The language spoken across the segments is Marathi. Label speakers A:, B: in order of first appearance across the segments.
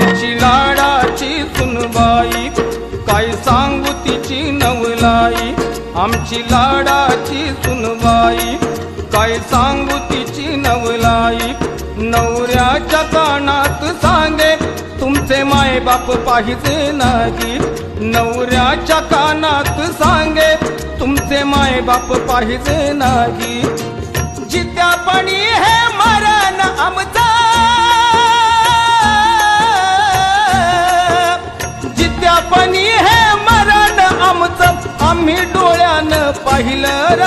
A: आमची लाडाची सुनबाई काय सांगू तिची नवलाई? आमची लाडाची सुनबाई काय सांगू तिची नवलाई? नवऱ्याच्या कानात सांगे तुमचे माय बाप पाहिजे नाही. नवऱ्याच्या कानात सांगे तुमचे माय बाप पाहिजे नाही. जित्यापणी हे मरण आमचा आम्ही डोळ्यानं पाहिलं र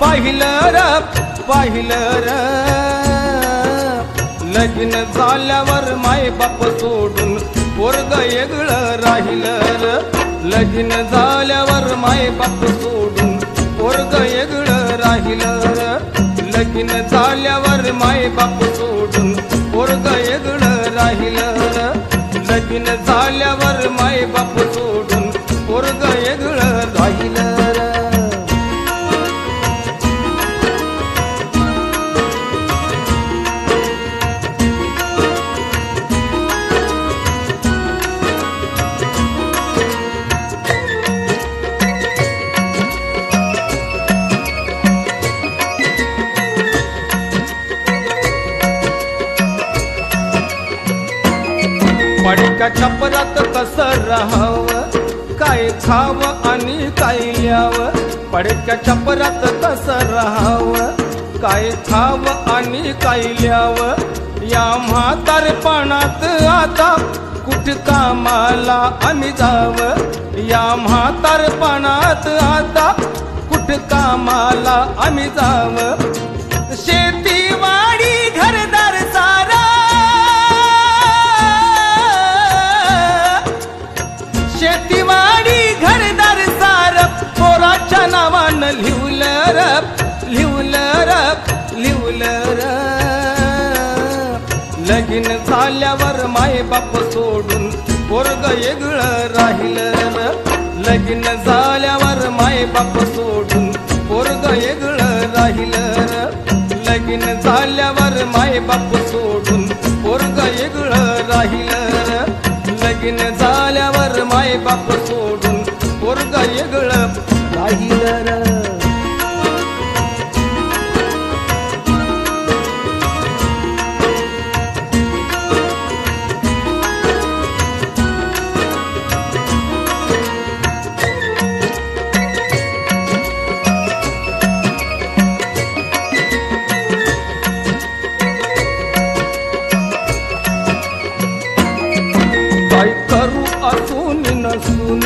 A: पाहिलं र पाहिलं र. लग्न झाल्यावर माय बाप सोडून पोरग येगळं राहिलं र. लग्न झाल्यावर माय बाप सोडून पोरग येगळं राहिलं र. लग्न झाल्यावर माय बाप सोडून पोरग येगळं राहिलं र. लग्न झाल्यावर माय बाप पडक्या छपरात कसं राहावं? काय खावं आणि काय लिहावं पडक्या छपरात कसं राहावं? काय खावं आणि काय लिहावं या म्हातारपणात आता कुठ कामाला आम्ही जावं? या म्हातारपणात आता कुठ कामाला आम्ही जावं? शेती र लगीन झाल्यावर माय बाप सोडून पोरग येगळ राहिलं र लगीन झाल्यावर माय बाप सोडून पोरग येगळ राहिलं र लगीन झाल्यावर माय बाप सोडून पोरग येगळ राहिलं र लगीन झाल्यावर माय बाप सोडून पोरग येगळ राहिलं र असून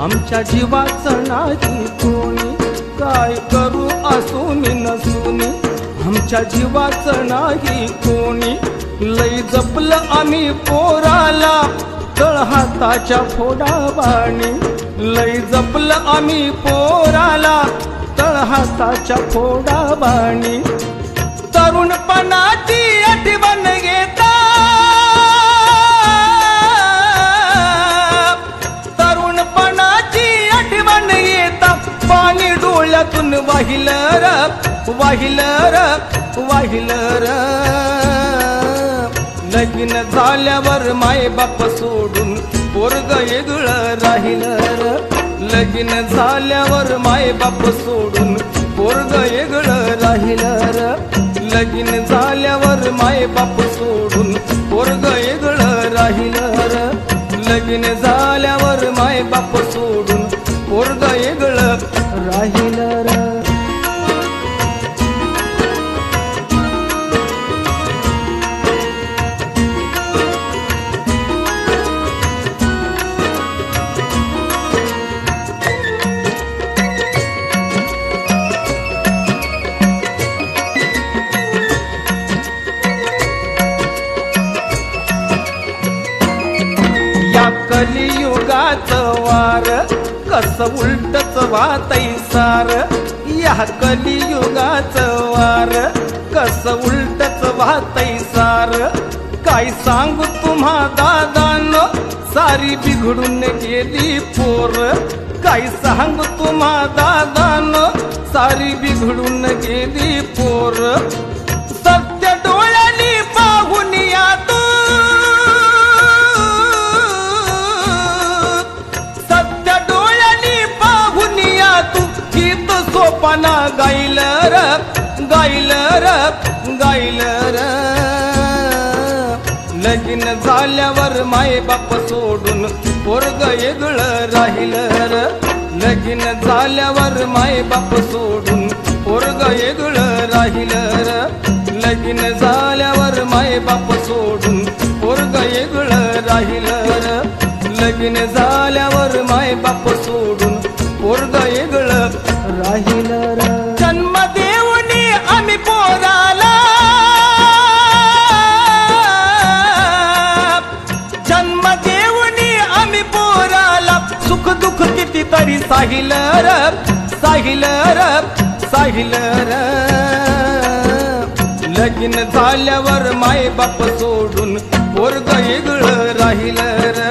A: आमच्या जीवाचं नाही कोणी. काय करू असून नसून आमच्या जीवाचं नाही कोणी. लई जपलं आम्ही पोराला तळ हाताच्या फोडावाणी. लई जपलं आम्ही पोराला तळ हाताच्या फोडावाणी. वाहिलं र वाहिलं र वाहिलं र. लगीन झाल्यावर माय बाप सोडून पोरग येगळ राहिल र. लगीन झाल्यावर माय बाप सोडून पोरग येगळ राहिल र. लगीन झाल्यावर माय बाप सोडून पोरग येगळ राहिल र. लगीन झाल्यावर माय बाप सोडून पोरग येगळ राहिल कलियुगाच वार कस उलटच वातई सार. या कलियुगाच वार कस उलटच वातई सार. काय सांगू तुम्हा दादान सारी बिघडून गेली पोर. काय सांगू तुम्हा दादान सारी बिघडून गेली पोर. गाईल र गाईल र गाईल र. लगीन झाल्यावर माय बाप सोडून पोरग येगळ राहील र. लगीन झाल्यावर माय बाप सोडून पोरग येगळ राहील र. लगीन झाल्यावर माय बाप सोडून पोरग येगळ राहील र. लगीन झाल्यावर माय बाप सोडून साहिल रब साहिल रब साहिल रब. लगीन झाल्यावर माय बाप सोडून पोरग इगळ राहिल र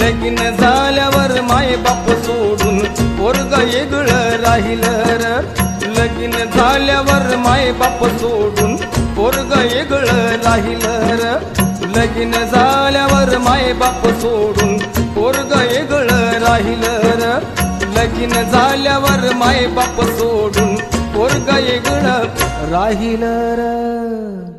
A: लगीन झाल्यावर माय बाप सोडून पोरग इगळ राहिल र लगीन झाल्यावर माय बाप सोडून पोरग इगळ राहिल र लगीन झाल्यावर माय बाप सोडून पोरग वेगळ राहिल लगीन झाल्यावर माय बाप सोडून पोरग वेगळ राहिल र.